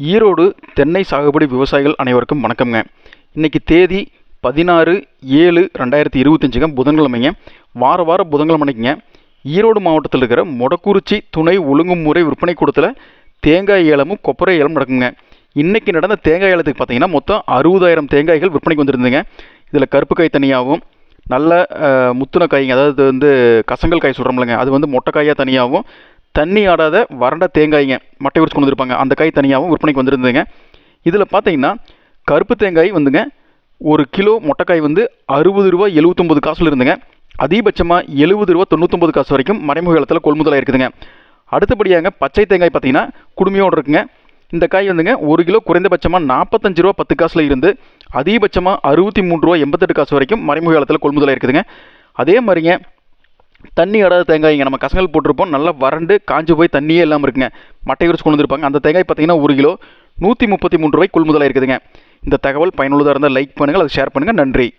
ஈரோடு தென்னை சாகுபடி விவசாயிகள் அனைவருக்கும் வணக்கம்ங்க. இன்றைக்கி தேதி பதினாறு ஏழு ரெண்டாயிரத்தி இருபத்தஞ்சுங்க புதன்கிழமைங்க. வார வாரம் புதன்கிழமை அன்னைக்குங்க ஈரோடு மாவட்டத்தில் இருக்கிற மொடக்குறிச்சி துணை ஒழுங்குமுறை விற்பனை கூடத்தில் தேங்காய் ஏலமும் கொப்பரை ஏலம் நடக்குங்க. இன்றைக்கி நடந்த தேங்காய் ஏலத்துக்கு பார்த்தீங்கன்னா மொத்தம் அறுபதாயிரம் தேங்காய்கள் விற்பனைக்கு வந்திருந்துங்க இதில் கருப்பு காய் தனியாகவும் நல்ல முத்துன காய்ங்க அதாவது வந்து கசங்கல் காய் சொல்கிறோம்லங்க அது வந்து மொட்டைக்காயாக தனியாகவும் தண்ணி ஆடாத வறண்ட தேங்காய்ங்க. மட்டை உரிச்சு கொண்டு வந்திருப்பாங்க. அந்த காய் தனியாகவும் விற்பனைக்கு வந்திருந்ததுங்க. இதில் பார்த்தீங்கன்னா கருப்பு தேங்காய் வந்துங்க ஒரு கிலோ மொட்டைக்காய் வந்து அறுபது ரூபா எழுபத்தொம்பது காசில் இருந்துங்க. அதிகபட்சமாக எழுபது ரூபா தொண்ணூத்தொம்பது காசு வரைக்கும் மறைமுக காலத்தில் கொள்முதலாக இருக்குதுங்க. அடுத்தபடியாங்க பச்சை தேங்காய் பார்த்தீங்கன்னா குடுமையோடு இருக்குங்க. இந்த காய் வந்துங்க ஒரு கிலோ குறைந்தபட்சமாக நாற்பத்தஞ்சு ரூபா பத்து காசில் இருந்து அதிகபட்சமாக அறுபத்தி மூணு ரூபா எண்பத்தெட்டு காசு வரைக்கும் மறைமுக காலத்தில் கொள்முதலாக இருக்குதுங்க. அதே மாதிரிங்க தண்ணி ஆடாத தேங்காய்ங்க நம்ம கசங்கல் போட்டிருப்போம். நல்லா வறண்டு காஞ்சு போய் தண்ணியே இல்லாமல் இருக்குங்க. மட்டை உரிச்சு கொண்டு வந்திருப்பாங்க. அந்த தேங்காய் பார்த்தீங்கன்னா ஒரு கிலோ. நூற்றி முப்பத்தி மூணு ரூபாய் கொள்முதலாக இருக்குதுங்க இந்த தகவல் பயனுள்ளதாக இருந்தால் லைக் பண்ணுங்கள் அதை ஷேர் பண்ணுங்கள் நன்றி.